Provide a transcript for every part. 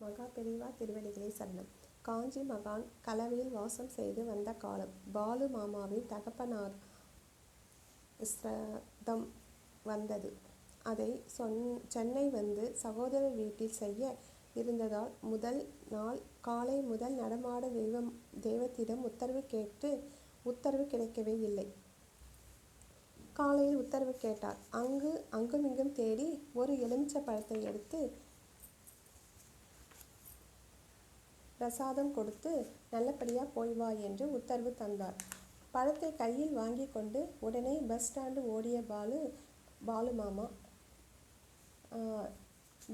மகா பெரிவா திருவடிகளே சரணம். காஞ்சி மகான் கலவையில் வாசம் செய்து வந்த காலம். பாலு மாமாவின் தகப்பனார் ஸ்ரதம் வந்தது. அதை சொன் சென்னை வந்து சகோதரர் வீட்டில் செய்ய இருந்ததால் முதல் நாள் காலை முதல் நடமாட தெய்வம் தெய்வத்திடம் உத்தரவு கேட்டு உத்தரவு கிடைக்கவே இல்லை. காலையில் உத்தரவு கேட்டார். அங்கு அங்குமிங்கும் தேடி ஒரு எலுமிச்சை பழத்தை எடுத்து பிரசாதம் கொடுத்து நல்லபடியாக போய் வா என்று உத்தரவு தந்தார். பழத்தை கையில் வாங்கி கொண்டு உடனே பஸ் ஸ்டாண்டு ஓடிய பாலு பாலு மாமா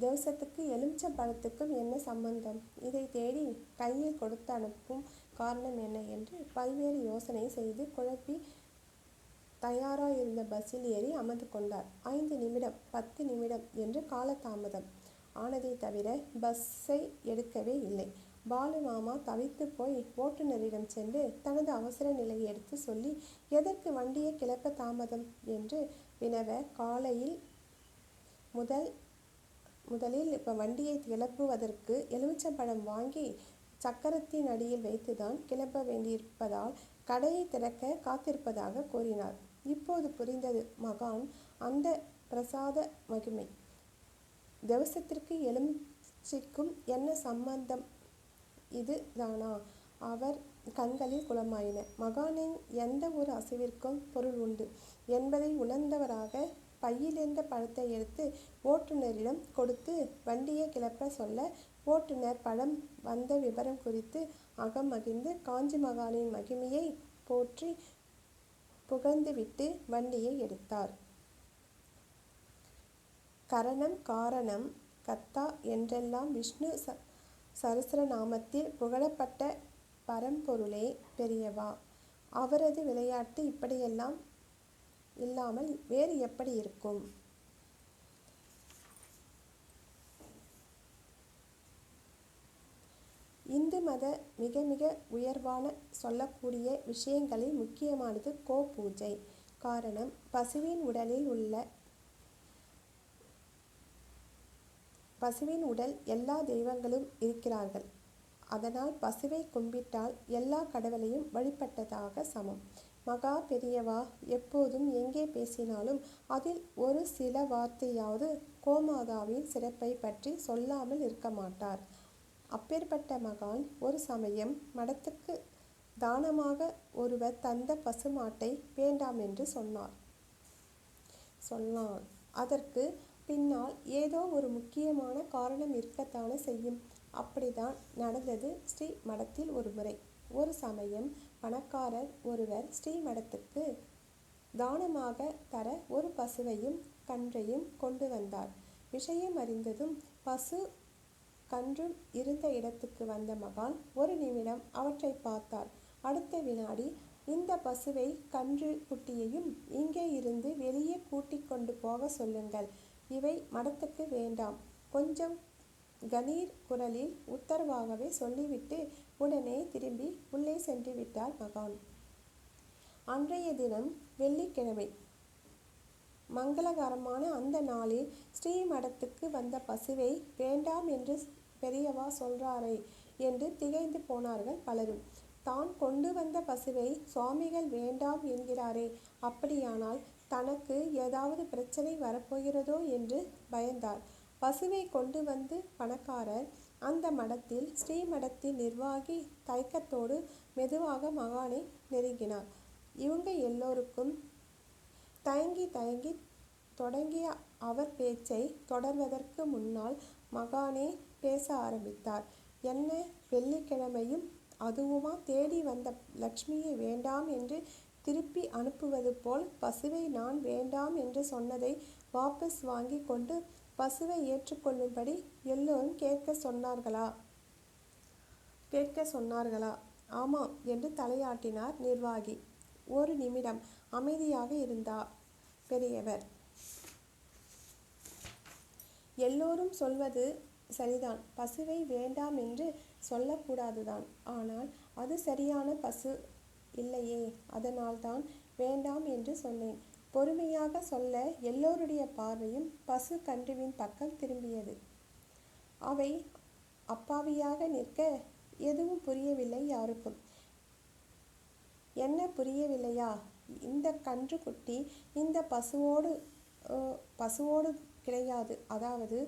தேசத்துக்கு எலுமிச்சம் பழத்துக்கும் என்ன சம்பந்தம்? இதை தேடி கையில் கொடுத்து அனுப்பும் காரணம் என்ன? என்று பல்வேறு யோசனை செய்து குழப்பி தயாராக இருந்த பஸ்ஸில் ஏறி அமர்ந்து கொண்டார். ஐந்து நிமிடம் பத்து நிமிடம் என்று காலதாமதம். ஆனதை தவிர பஸ்ஸை எடுக்கவே இல்லை. பாலு மாமா தவித்து போய் ஓட்டுநரிடம் சென்று தனது அவசர நிலையை எடுத்து சொல்லி எதற்கு வண்டியை கிளப்ப தாமதம் என்று வினவ காலையில் முதல் முதலில் இப்போ வண்டியை கிளப்புவதற்கு எலுமிச்சம்பழம் வாங்கி சக்கரத்தின் அடியில் வைத்துதான் கிளப்ப வேண்டியிருப்பதால் கடையை திறக்க காத்திருப்பதாக கூறினார். இப்போது புரிந்தது மகான் அந்த பிரசாத மகிமை. தேவசத்திற்கு எலுமிச்சிக்கும் என்ன சம்பந்தம்? இது தானா அவர் கண்களில் குளமாயின. மகானின் எந்த ஒரு அசைவிற்கும் பொருள் உண்டு. என்பதை உணர்ந்தவராக பையிலிருந்த பழத்தை எடுத்து ஓட்டுநரிடம் கொடுத்து வண்டியை கிளப்ப சொல்ல ஓட்டுநர் பழம் வந்த விவரம் குறித்து அகம் மகிழ்ந்து காஞ்சி மகானின் மகிமையை போற்றி புகழ்ந்துவிட்டு வண்டியை எடுத்தார். கரணம் காரணம் கத்தா என்றெல்லாம் விஷ்ணு ச சரஸ்ரநாமத்தில் புகழப்பட்ட பரம்பொருளே பெரியவா. அவரது விளையாட்டு இப்படியெல்லாம் இல்லாமல் வேறு எப்படி இருக்கும்? இந்து மத மிக மிக உயர்வான சொல்லக்கூடிய விஷயங்களில் முக்கியமானது கோ பூஜை. காரணம் பசுவின் உடலில் உள்ள பசுவின் உடல் எல்லா தெய்வங்களும் இருக்கிறார்கள். அதனால் பசுவை கும்பிட்டால் எல்லா கடவுளையும் வழிபட்டதாக சமம். மகா பெரியவா எப்போதும் எங்கே பேசினாலும் அதில் ஒரு சில வார்த்தையாவது கோமாதாவின் சிறப்பை பற்றி சொல்லாமல் இருக்க மாட்டார். அப்பேற்பட்ட மகான் ஒரு சமயம் மடத்துக்கு தானமாக ஒருவர் தந்த பசுமாட்டை வேண்டாம் என்று சொன்னார். சொன்னான் அதற்கு பின்னால் ஏதோ ஒரு முக்கியமான காரணம் இருக்கத்தானே செய்யும். அப்படிதான் நடந்தது ஸ்ரீ மடத்தில் ஒரு முறை ஒரு சமயம் பணக்காரர் ஒருவர் ஸ்ரீ மடத்துக்கு தானமாக தர ஒரு பசுவையும் கன்றையும் கொண்டு வந்தார். விஷயம் அறிந்ததும் பசு கன்றும் இருந்த இடத்துக்கு வந்த மகான் ஒரு நிமிடம் அவற்றை பார்த்தார். அடுத்த வினாடி இந்த பசுவை கன்று குட்டியையும் இங்கே இருந்து வெளியே கூட்டிக் கொண்டு போக சொல்லுங்கள். இவை மடத்துக்கு வேண்டாம். கொஞ்சம் கணீர் குரலில் உத்தரவாகவே சொல்லிவிட்டு உடனே திரும்பி உள்ளே சென்று விட்டார் மகான். அன்றைய தினம் வெள்ளிக்கிழமை. மங்களகரமான அந்த நாளில் ஸ்ரீமடத்துக்கு வந்த பசுவை வேண்டாம் என்று பெரியவா சொல்றாரே என்று திகைந்து போனார்கள் பலரும். தான் கொண்டு வந்த பசுவை சுவாமிகள் வேண்டாம் என்கிறாரே அப்படியானால் தனக்கு ஏதாவது பிரச்சனை வரப்போகிறதோ என்று பயந்தார் பசுவை கொண்டு வந்து பணக்காரர் அந்த மடத்தில் ஸ்ரீமடத்தின் நிர்வாகி தயக்கத்தோடு மெதுவாக மகானை நெருங்கினார். இவங்க எல்லோருக்கும் தயங்கி தயங்கி தொடங்கிய அவர் பேச்சை தொடர்வதற்கு முன்னால் மகானே பேச ஆரம்பித்தார். என்ன வெள்ளிக்கிழமையும் அதுவுமா தேடி வந்த லக்ஷ்மியை வேண்டாம் என்று திருப்பி அனுப்புவது போல் பசுவை நான் வேண்டாம் என்று சொன்னதை வாபஸ் வாங்கி கொண்டு பசுவை ஏற்றுக்கொள்ளும்படி எல்லோரும் கேட்க சொன்னார்களா? கேட்க சொன்னார்களா? ஆமாம் என்று தலையாட்டினார் நிர்வாகி. ஒரு நிமிடம் அமைதியாக இருந்தார் பெரியவர். எல்லோரும் சொல்வது சரிதான். பசுவை வேண்டாம் என்று சொல்லக்கூடாதுதான். ஆனால் அது சரியான பசு இல்லையே அதனால்தான் வேண்டாம் என்று சொன்னேன் பொறுமையாக சொல்ல எல்லோருடைய பார்வையும் பசு கன்றுவின் பக்கம் திரும்பியது அவை அப்பாவியாக நிற்க எதுவும் புரியவில்லை யாருக்கும். என்ன புரியவில்லையா? இந்த கன்றுக்குட்டி இந்த பசுவோடு பசுவோடு கிடையாது. அதாவது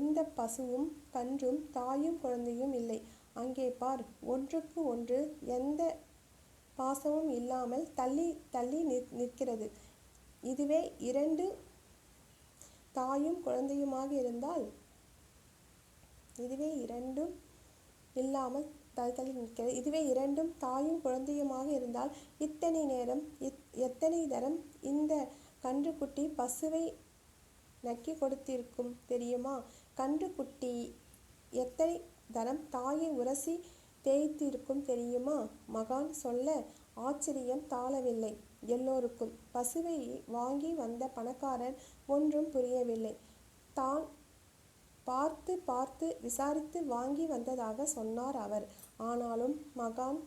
இந்த பசுவும் கன்றும் தாயும் குழந்தையும் இல்லை. அங்கே பார். ஒன்றுக்கு ஒன்று எந்த பாசமும் இல்லாமல் தள்ளி தள்ளி நிற்கிறது. இதுவே இரண்டு தாயும் குழந்தையுமாக இருந்தால் இதுவே இரண்டும் இல்லாமல் தள்ளி தள்ளி நிற்கிறது. இதுவே இரண்டும் தாயும் குழந்தையுமாக இருந்தால் இத்தனை நேரம் எத்தனை தரம் இந்த கன்றுக்குட்டி பசுவை நக்கி கொடுத்திருக்கும் தெரியுமா? கன்றுக்குட்டி எத்தனை தரம் தாயை உரசி தேய்த்து இருக்கும் தெரியுமா? மகான் சொல்ல ஆச்சரியம் தாளவில்லை எல்லோருக்கும். பசுவை வாங்கி வந்த பணக்காரன் ஒன்றும் புரியவில்லை. தான் பார்த்து பார்த்து விசாரித்து வாங்கி வந்ததாகச் சொன்னார் அவர். ஆனாலும் மகான்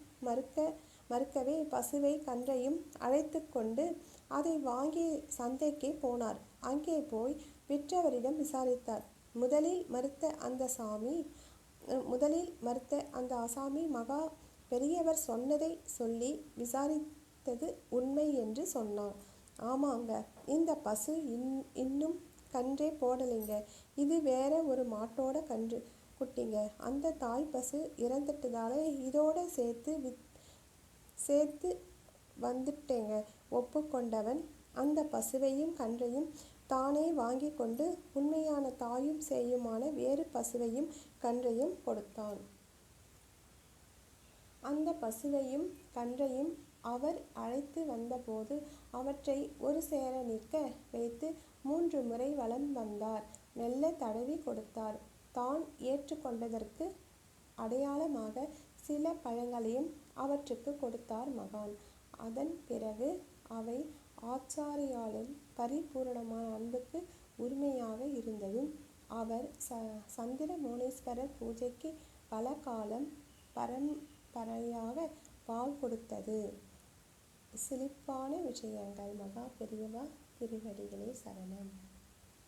மறுக்கவே பசுவை கன்றையும் அழைத்துக்கொண்டு அதை வாங்கி சந்தைக்குப் போனார். அங்கே போய் விற்றவரிடம் விசாரித்தார். முதலில் மறுத்த முதலில் மறுத்த அந்த ஆசாமி மகா பெரியவர் சொன்னதை சொல்லி விசாரித்தது உண்மை என்று சொன்னார். ஆமாங்க. இந்த பசு இன் இன்னும் கன்றே போடலைங்க. இது வேற ஒரு மாட்டோட கன்று குட்டிங்க. அந்த தாய் பசு இறந்துட்டதால இதோட சேர்த்து வித் சேர்த்து வந்துட்டேங்க ஒப்புக்கொண்டவன் அந்த பசுவையும் கன்றையும் தானே வாங்கிக் கொண்டு உண்மையான தாயும் சேயுமான வேறு பசுவையும் கன்றையும் கொடுத்தான். அந்த பசுவையும் கன்றையும் அவர் அழைத்து வந்தபோது அவற்றை ஒரு சேர நிற்க வைத்து மூன்று முறை வலம் வந்தார். மெல்ல தடவி கொடுத்தார். தான் ஏற்றுக்கொண்டதற்கு அடையாளமாக சில பழங்களையும் அவற்றுக்கு கொடுத்தார் மகான். அதன் பிறகு அவை ஆச்சாரியாளின் பரிபூரணமான அன்புக்கு உரிமையாக இருந்ததும் அவர் ச சந்திர மோனேஸ்வரர் பூஜைக்கு பல காலம் பரம்பரையாக பால் கொடுத்தது. சிலிப்பான விஷயங்கள். மகா பெரியவா திருவடிகளே சரணம்